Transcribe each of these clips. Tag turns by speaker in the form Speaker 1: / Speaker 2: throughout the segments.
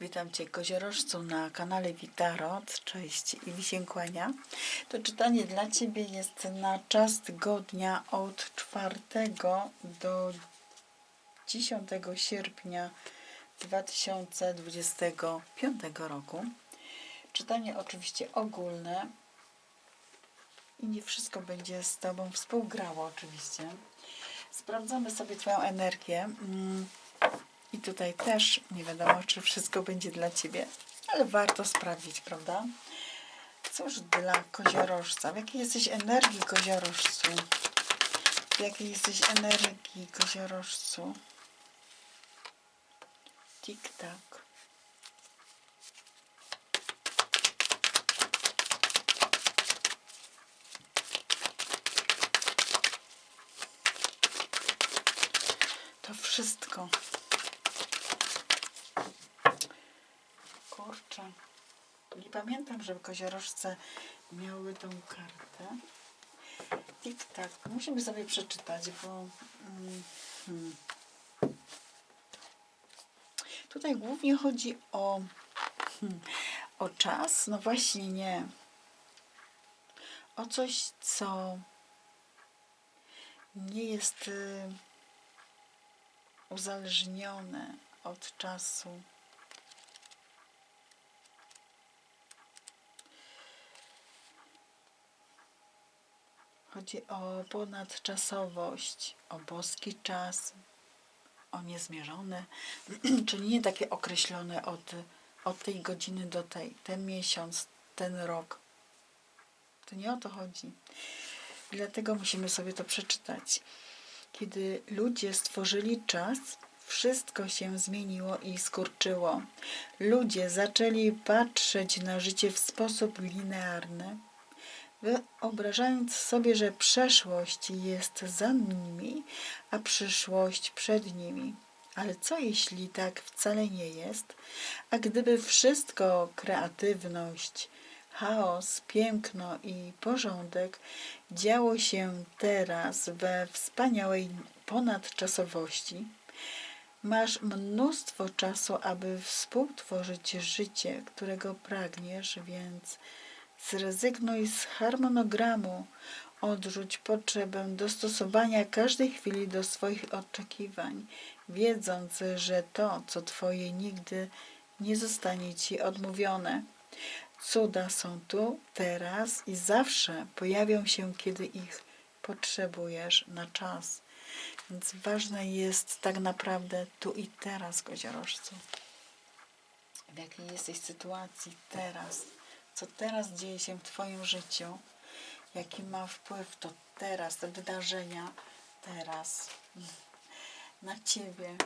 Speaker 1: Witam Cię koziorożcu na kanale Witarot. Cześć i Wisień kłania. To czytanie dla Ciebie jest na czas tygodnia od 4 do 10 sierpnia 2025 roku. Czytanie oczywiście ogólne i nie wszystko będzie z Tobą współgrało oczywiście. Sprawdzamy sobie Twoją energię. I tutaj też nie wiadomo, czy wszystko będzie dla Ciebie, ale warto sprawdzić, prawda? Cóż dla koziorożca? W jakiej jesteś energii koziorożcu? W jakiej jesteś energii koziorożcu? Tik-tak. To wszystko. Kurczę. Nie pamiętam, żeby koziorożce miały tą kartę. Tik tak. Musimy sobie przeczytać, bo. mm, Hmm. Tutaj głównie chodzi o. Hmm, o czas? No właśnie nie. O coś, co nie jest y, uzależnione od czasu. Chodzi o ponadczasowość, o boski czas, o niezmierzone, czyli nie takie określone od, od tej godziny do tej, ten miesiąc, ten rok. To nie o to chodzi. Dlatego musimy sobie to przeczytać. Kiedy ludzie stworzyli czas, wszystko się zmieniło i skurczyło. Ludzie zaczęli patrzeć na życie w sposób linearny, wyobrażając sobie, że przeszłość jest za nimi, a przyszłość przed nimi. Ale co jeśli tak wcale nie jest? A gdyby wszystko kreatywność, chaos, piękno i porządek działo się teraz we wspaniałej ponadczasowości, masz mnóstwo czasu, aby współtworzyć życie, którego pragniesz, więc zrezygnuj z harmonogramu, odrzuć potrzebę dostosowania każdej chwili do swoich oczekiwań, wiedząc, że to, co Twoje, nigdy nie zostanie Ci odmówione. Cuda są tu, teraz i zawsze pojawią się, kiedy ich potrzebujesz na czas. Więc ważne jest tak naprawdę tu i teraz, koziorożcu. W jakiej jesteś sytuacji teraz? Co teraz dzieje się w Twoim życiu? Jaki ma wpływ to teraz, te wydarzenia teraz na Ciebie,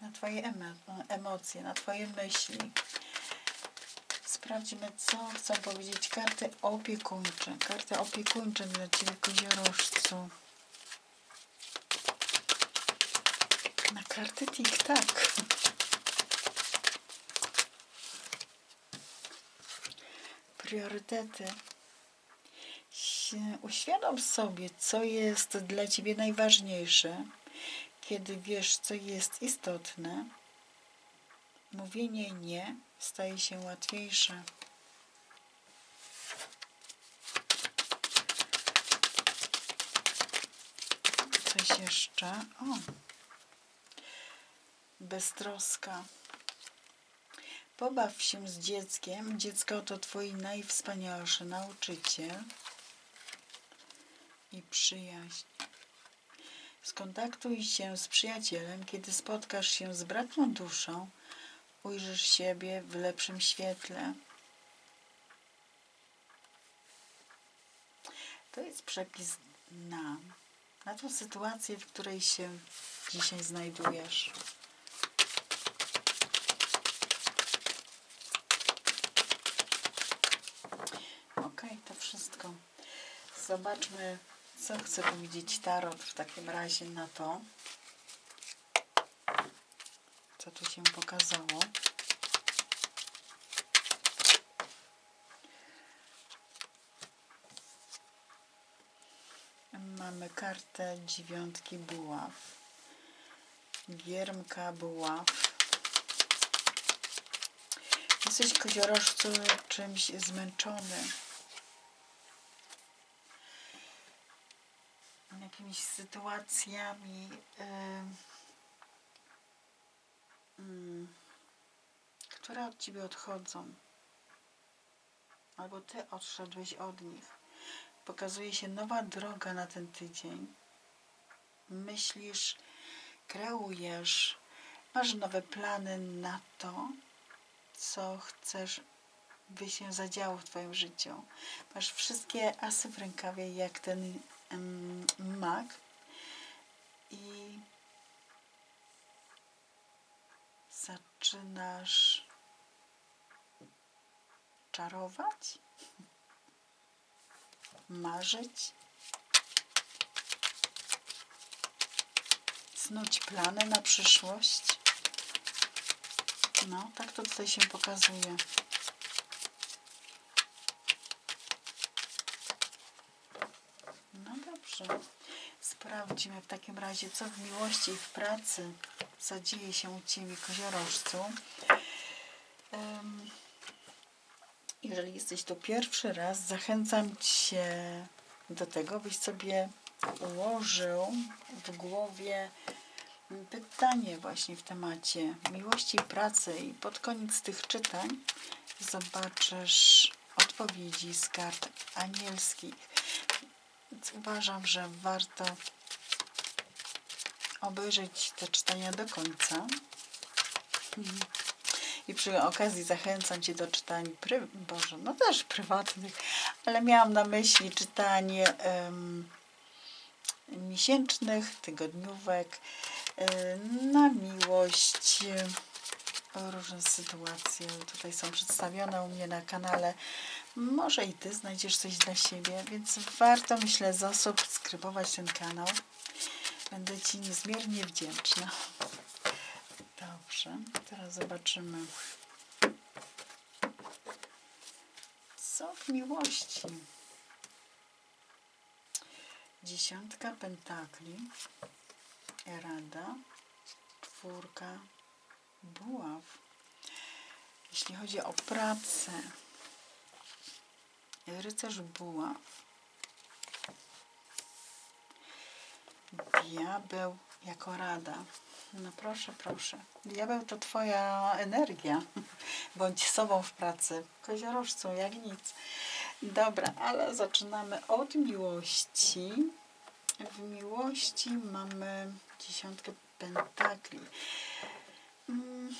Speaker 1: na Twoje emo- emocje, na Twoje myśli? Sprawdźmy, co chcą powiedzieć karty opiekuńcze. Karty opiekuńcze dla Ciebie, koziorożcu. Na karty tik-tak. Priorytety. Uświadom sobie, co jest dla Ciebie najważniejsze, kiedy wiesz, co jest istotne. Mówienie nie staje się łatwiejsze. Coś jeszcze? O! Beztroska. Pobaw się z dzieckiem. Dziecko to Twój najwspanialszy nauczyciel i przyjaźń. Skontaktuj się z przyjacielem, kiedy spotkasz się z bratną duszą, ujrzysz siebie w lepszym świetle. To jest przepis na, na tą sytuację, w której się dzisiaj znajdujesz. Ok, to wszystko. Zobaczmy, co chce powiedzieć Tarot w takim razie na to, co tu się pokazało. Mamy kartę dziewiątki buław, giermka buław, Jesteś koziorożcu czymś zmęczony. Jakimiś sytuacjami, mm, które od ciebie odchodzą. Albo ty odszedłeś od nich. Pokazuje się nowa droga na ten tydzień. Myślisz, kreujesz, masz nowe plany na to, co chcesz, by się zadziało w Twoim życiu. Masz wszystkie asy w rękawie, jak ten mag. I zaczynasz czarować, marzyć, snuć plany na przyszłość. No, tak to tutaj się pokazuje. No dobrze. Sprawdźmy w takim razie, co w miłości i w pracy zadzieje się u Ciebie, koziorożcu. Jeżeli jesteś tu pierwszy raz, zachęcam Cię do tego, byś sobie ułożył w głowie pytanie właśnie w temacie miłości i pracy i pod koniec tych czytań zobaczysz odpowiedzi z kart anielskich. Więc uważam, że warto obejrzeć te czytania do końca. I przy okazji zachęcam Cię do czytań, pry, Boże, no też prywatnych, ale miałam na myśli czytanie um, miesięcznych, tygodniówek, na miłość, różne sytuacje tutaj są przedstawione u mnie na kanale. Może i Ty znajdziesz coś dla siebie, więc warto, myślę, zasubskrybować ten kanał. Będę Ci niezmiernie wdzięczna. Dobrze, teraz zobaczymy. Co w miłości? Dziesiątka pentakli. Rada, czwórka, buław. Jeśli chodzi o pracę, rycerz buław, diabeł jako rada. No proszę, proszę. Diabeł to twoja energia. Bądź sobą w pracy. Koziorożcą, jak nic. Dobra, ale zaczynamy od miłości. W miłości mamy dziesiątkę pentakli. Mm.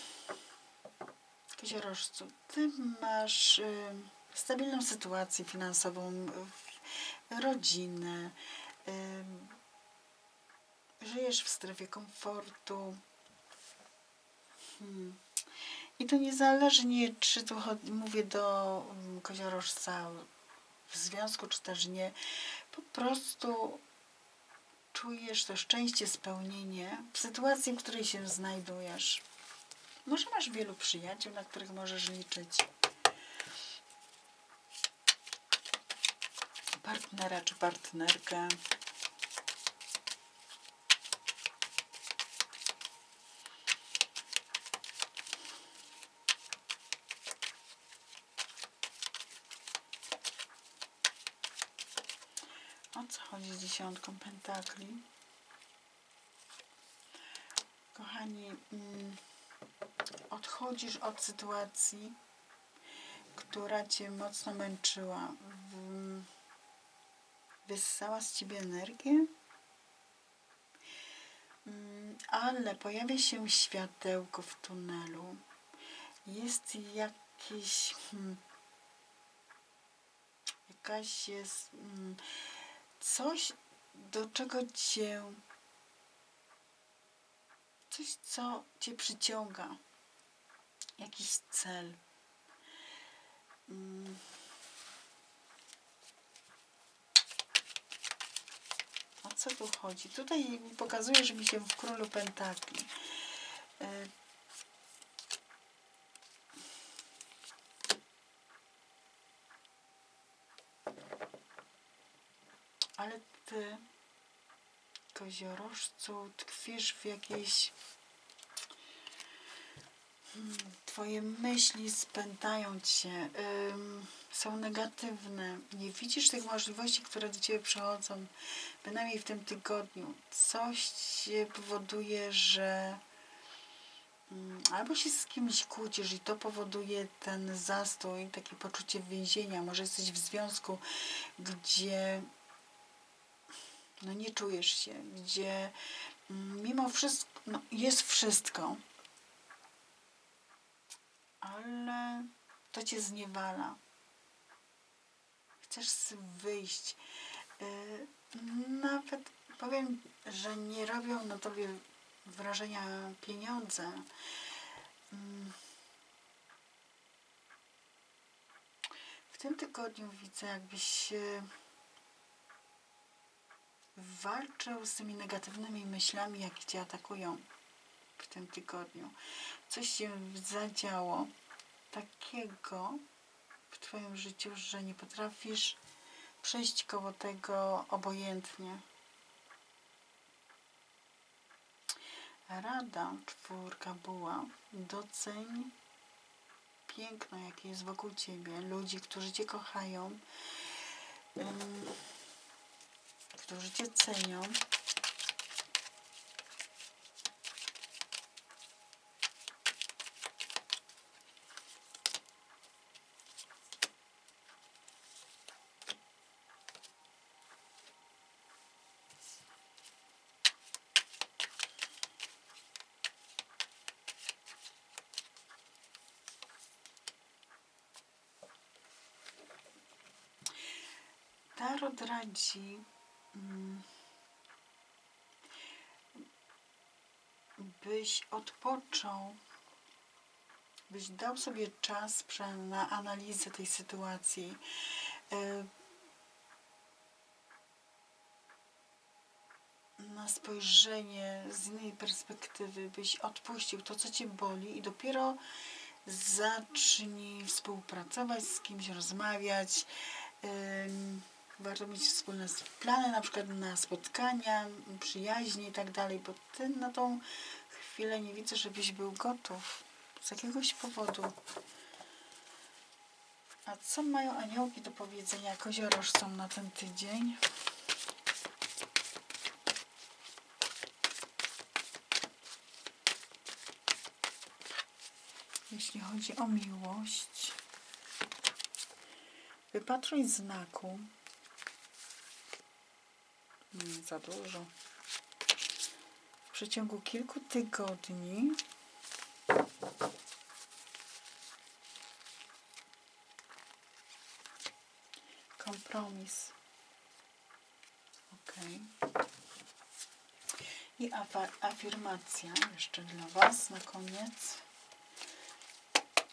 Speaker 1: Koziorożcu, ty masz y, stabilną sytuację finansową, rodzinę, y, żyjesz w strefie komfortu. Hmm. I to niezależnie, czy tu mówię do um, koziorożca w związku, czy też nie. Po prostu czujesz to szczęście, spełnienie w sytuacji, w której się znajdujesz. Może masz wielu przyjaciół, na których możesz liczyć. Partnera czy partnerkę. O co chodzi z dziesiątką pentakli? Kochani, mm, odchodzisz od sytuacji, która cię mocno męczyła. Wyssała z ciebie energię, mm, ale pojawia się światełko w tunelu. Jest jakiś. Hmm, jakaś jest. Hmm, coś, do czego cię, coś, co cię przyciąga, jakiś cel. Mm. O co tu chodzi? Tutaj pokazuje, że mi się w królu pentakli. Y, ale ty, koziorożcu, tkwisz w jakiejś. Hmm, Twoje myśli spętają cię, ym, są negatywne. Nie widzisz tych możliwości, które do ciebie przychodzą, bynajmniej w tym tygodniu. Coś cię powoduje, że albo się z kimś kłócisz i to powoduje ten zastój, takie poczucie więzienia. Może jesteś w związku, gdzie no nie czujesz się, gdzie mm, mimo wszystko no, jest wszystko, ale to cię zniewala. Chcesz wyjść. Yy, Nawet powiem, że nie robią na tobie wrażenia pieniądze. Mm. W tym tygodniu widzę, jakbyś yy, walczył z tymi negatywnymi myślami, jakie cię atakują w tym tygodniu. Coś się zadziało takiego w twoim życiu, że nie potrafisz przejść koło tego obojętnie. Rada czwórka była doceń piękno, jakie jest wokół ciebie, ludzi, którzy cię kochają, ym, którzy cię cenią. Tarot radzi, mm, byś odpoczął, byś dał sobie czas na analizę tej sytuacji. y, Na spojrzenie z innej perspektywy, byś odpuścił to, co cię boli, i dopiero zacznij współpracować z kimś, rozmawiać. Warto mieć wspólne plany, na przykład na spotkania, przyjaźnie i tak dalej, bo ty na tą chwilę nie widzę, żebyś był gotów z jakiegoś powodu. A co mają aniołki do powiedzenia koziorożcom na ten tydzień? Jeśli chodzi o miłość, wypatruj znaku. Za dużo. W przeciągu kilku tygodni kompromis. Ok. I afirmacja jeszcze dla Was na koniec.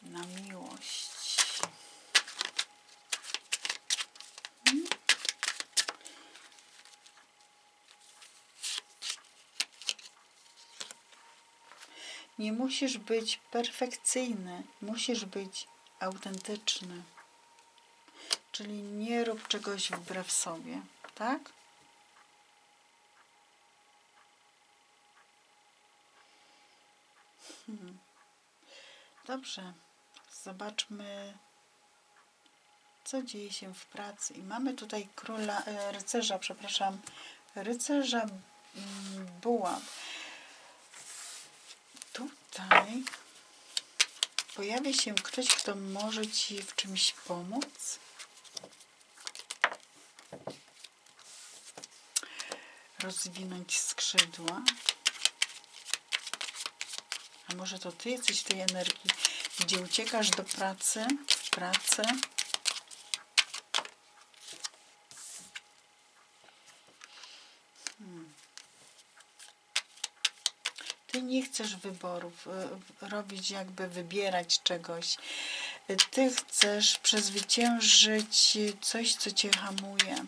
Speaker 1: Na miłość. Mm. Nie musisz być perfekcyjny, musisz być autentyczny. Czyli nie rób czegoś wbrew sobie, tak? Hmm. Dobrze, zobaczmy, co dzieje się w pracy. I mamy tutaj króla, e, rycerza, przepraszam, rycerza mm, buław. Tutaj pojawia się ktoś, kto może ci w czymś pomóc. Rozwinąć skrzydła. A może to ty jesteś w tej energii, gdzie uciekasz do pracy, w pracę. Nie chcesz wyborów, y, robić jakby wybierać czegoś. Ty chcesz przezwyciężyć coś, co cię hamuje.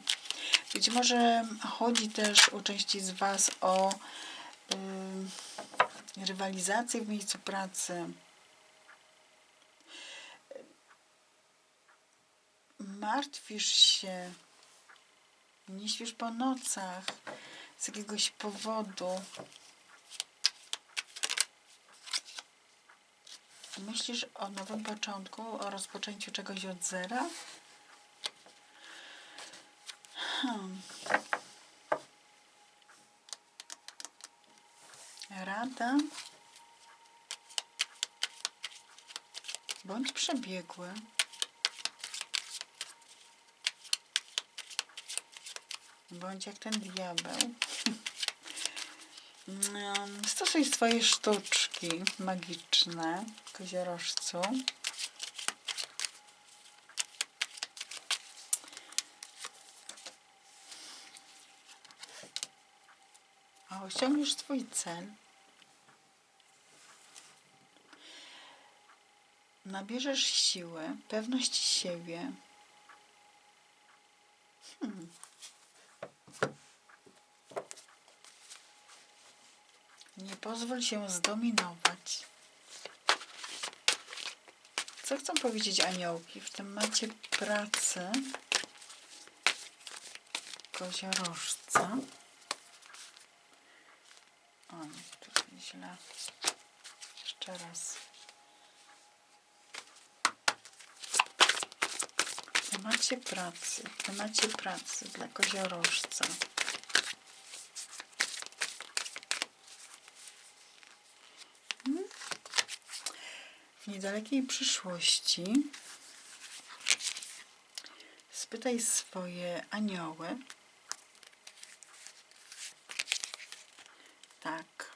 Speaker 1: Być może chodzi też u części z Was o y, rywalizację w miejscu pracy. Martwisz się, nie śpisz po nocach z jakiegoś powodu. Myślisz o nowym początku, o rozpoczęciu czegoś od zera? Hmm. Rada. Bądź przebiegły. Bądź jak ten diabeł. Stosuj swoje sztuczki magiczne, koziorożcu. A osiągniesz swój cel. Nabierzesz siłę, pewność siebie. Hmm. Pozwól się zdominować. Co chcą powiedzieć aniołki w temacie pracy koziorożca? O, tutaj źle. Jeszcze raz. W pracy, w temacie pracy dla koziorożca. W niedalekiej przyszłości spytaj swoje anioły. Tak.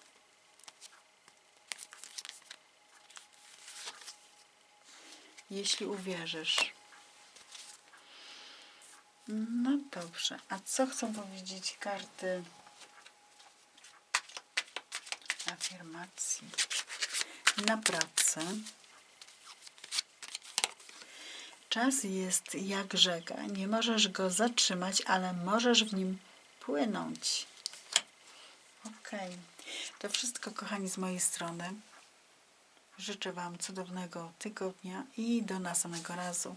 Speaker 1: Jeśli uwierzysz. No dobrze. A co chcą powiedzieć karty afirmacji? Na pracę. Czas jest jak rzeka. Nie możesz go zatrzymać, ale możesz w nim płynąć. Okej. To wszystko, kochani, z mojej strony. Życzę Wam cudownego tygodnia i do następnego razu.